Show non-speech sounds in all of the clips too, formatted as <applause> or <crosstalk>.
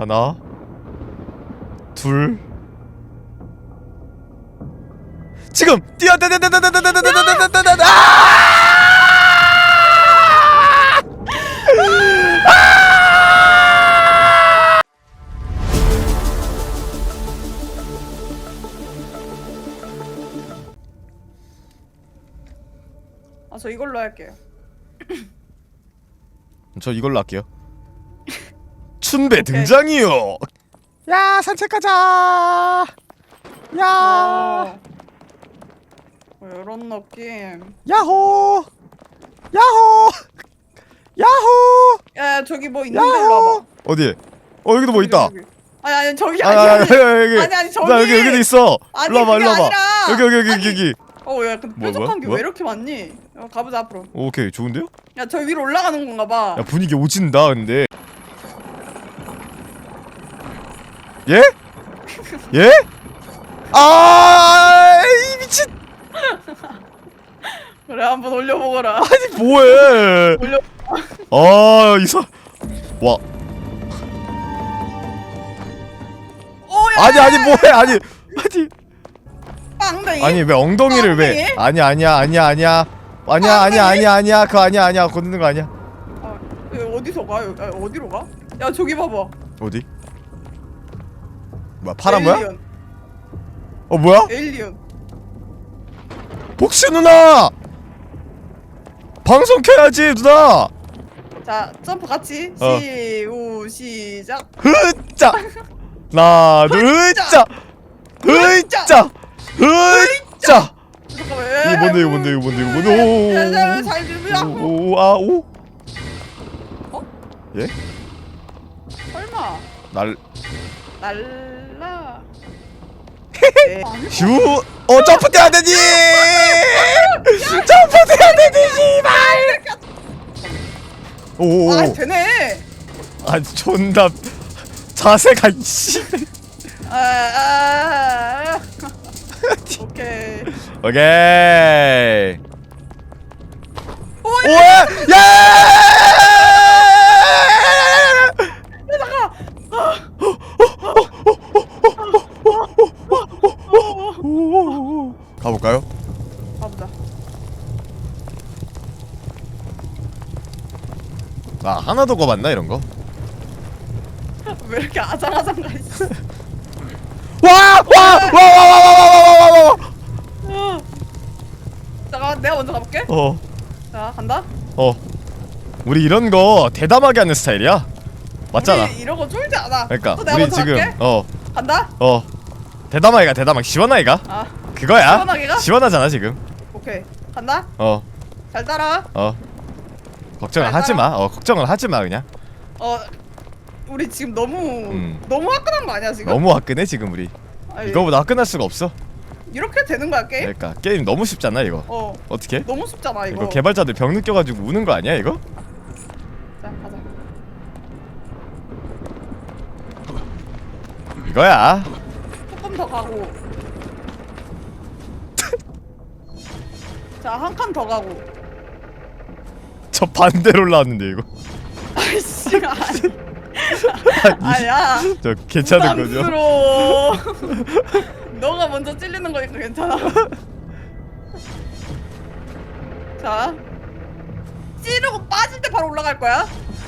하나 둘 지금 뛰어 뛰어 아저 이걸로 할게요. 저 이걸로 할게요 춘배 등장이요 야 산책 가자 야 어. 뭐 이런 느낌. 야호 야호 야호 야 저기 뭐 있는 데로 와봐. 어디에 어 여기도 뭐 있다 여기, 여기. 아니 아니 저기 아, 아니 아, 아니. 여기 여기 아니, 아니, 저기. 나 여기 여기도 있어 아니, 일로 와봐 그게 일로 와봐 아니라. 여기 여기 여기 아니. 여기 어야 근데 뭐야, 뾰족한 게 뭐야? 왜 이렇게 많니? 어, 가보자 앞으로. 오케이 좋은데요? 야 저 위로 올라가는 건가 봐. 야 분위기 오진다 근데 예? 예? 아, 이 미친. <laughs> 그래 한번 올려보거라. 아니 뭐해? 올려. 아, 이사. 와. 오, 아니 아니 뭐해? 아니 아니. 엉덩이. 아니 왜 엉덩이를 왜? 아니 아니야 아니야 아니야. 아니야 아니야 아니야 아니야 그 아니야 아니야 걷는 거 아니야. 아, 어디서 가? 아, 어디로 가? 야 저기 봐봐. 어디? 뭐야 파란 거야? 에일리언. 어 뭐야? 에일리언. 복시 누나 방송 켜야지 누나 자 점프 같이 어. 시우 시작. 흐짜 둘짜 흐짜 흐짜 잠깐만. 이거 뭔데 이거 뭔데 이거 뭔데 이거 뭔데 잘 준비야. 오오아오 어? 예? 설마 날 날라. 네. 슈! 어 점프 뛰어야 되지! 점프 뛰어야 되지 씨발! 오오오 아 되네. 아 존나 자세가 이씨 아, 아, 아. 오케이. 오케이 오, 오야! 야! 가볼까요? 가보자. 아 하나도 거봤나 이런 거? 왜 이렇게 아장아장 가 있어? 와! 와! 와! 와! 와! 와! 와! 와! 와! 잠깐 내가 먼저 가볼게. 어. 자 간다. 어. 우리 이런 거 대담하게 하는 스타일이야. 맞잖아. 우리 이런 거 쫄지 않아. 그러니까 또 내가 우리 먼저 지금 갈게. 어. 간다. 어. 대담하게가 대담하게 시원하게가 아 그거야. 시원하게 가? 시원하잖아 지금. 오케이 간다. 어. 잘 따라. 어. 걱정을 잘 하지. 마. 어, 걱정을 하지 마 그냥. 어 우리 지금 너무 음. 너무 화끈한 거 아니야 지금? 너무 화끈해 지금 우리. 아니, 이거보다 화끈할 수가 없어. 이렇게 되는 거야 게임? 그러니까 게임 너무 쉽잖아 이거. 어 어떻게? 너무 쉽잖아 이거. 이거 개발자들 병 느껴가지고 우는 거 아니야 이거? 자 가자. 이거야. 조금 더 가고. 자 한 칸 더 가고. <laughs> 저 반대로 올라왔는데 이거. <laughs> 아이씨 아니. 아야. <laughs> 저 괜찮은 거죠? 부담스러워. 너가 먼저 찔리는 거니까 괜찮아. 자. 찌르고 빠질 때 바로 올라갈 거야.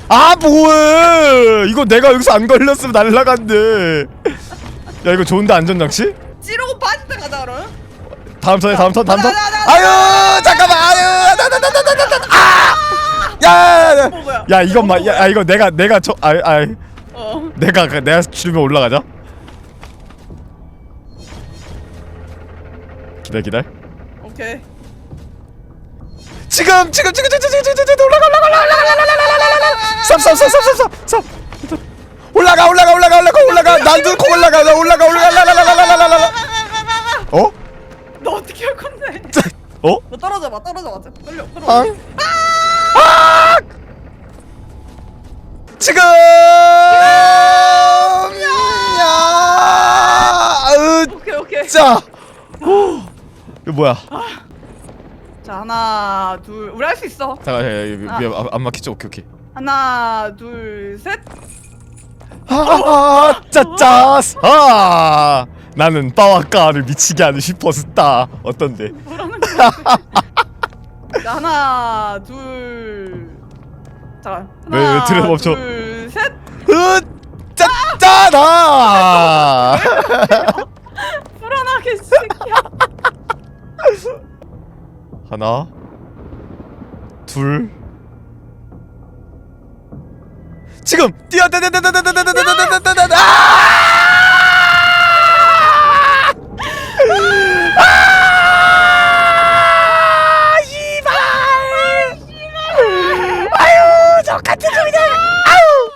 아 뭐해 이거 내가 여기서 안 걸렸으면 날라간대 야 이거 좋은데 안전장치? 찌르고 빠질 때 가자 그럼. 다음 턴에 다음 턴 다음 턴. 아유 잠깐만 아유 나나나나나나 아야야 어 뭐야? 야 이건 마, 야, 야 이거 내가 내가 저 아 아 어. 내가 그- 내가 줄면 올라가자 기다 기다 오케이. 지금 지금 지금 지금 지금 지금 지금 올라가 올라가 올라가 올라가 올라가 올라가 쌉쌉쌉쌉쌉쌉 올라가 올라가 올라가 올라가 올라가 난두코 올라가 나 올라가 올라가 올라가 어? 너 어떻게 할 건데? 어? 너 떨어져 봐. 떨어져 봐. 떨려. 떨어져. 아! 아! 지금! 야! 으, 오케이 오케이. 짜! 후. 이거 뭐야? 자 하나 둘 우리 할 수 있어. 잠깐, 야, 야, 야, 아. 안, 안 막히죠? 오케이, 오케이. 하나 둘 셋. 아, 짜짜 아 나는 빠와까를 미치게 하는 슈퍼스타 어떤데 뭐라는 거야? 자, 하나, 둘. 잠깐. 왜, 왜 하나, 들어 멈춰? 둘, 셋. 으 짜짜나 불안하게 새끼야. 하나 둘 지금 뛰어 따다다다다다다다다다다다 아 이발 아유 저 같은 놈이다 아유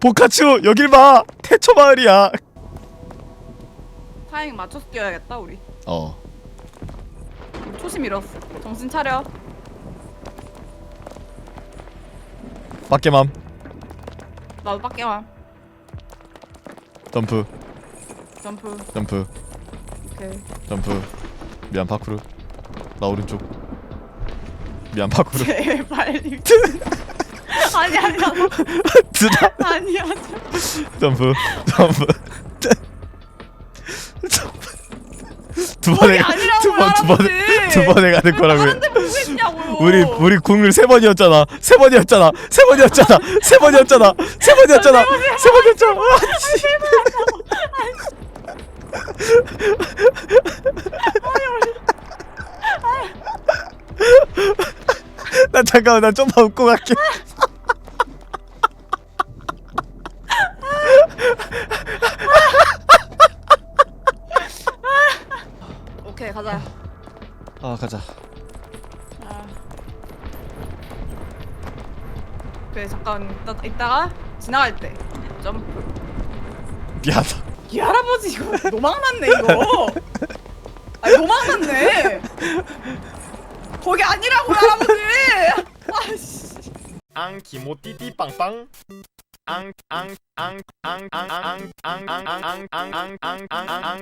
보카츄 여길 봐 태초 마을이야 타이밍 맞춰서 뛰어야겠다 우리. 어 초심 잃었어. 정신 차려. 밖에맘 나도 밖에 와. 점프 점프. 점프 오케이. 점프 미안 파쿠르 나 오른쪽 미안 파쿠르 <laughs> 제발. <laughs> 아니 아니야. 드다. 아니야. 점프 점프. 점프. 두 번에 거기 아니라고 두번두 번에 할아버지. 두 번에 가는 거라고. 우리 우리 국룰 세 번이었잖아. 세 번이었잖아. 세 번이었잖아. 세 번이었잖아. 세 번이었잖아. 세 번이었잖아. 나 잠깐만 나 좀만 웃고 갈게 오케이 가자. 아 가자 아. 그래 잠깐 이따, 이따가 지나갈 때 점프. 미안하다 이 할아버지 이거 노망 났네 이거. 아 노망 났네. 거기 아니라고 할아버지. 아씨. 앙 기모 띠띠 빵빵 앙 앙 앙 앙 앙 앙 앙 앙 앙 앙 앙앙앙앙앙앙앙앙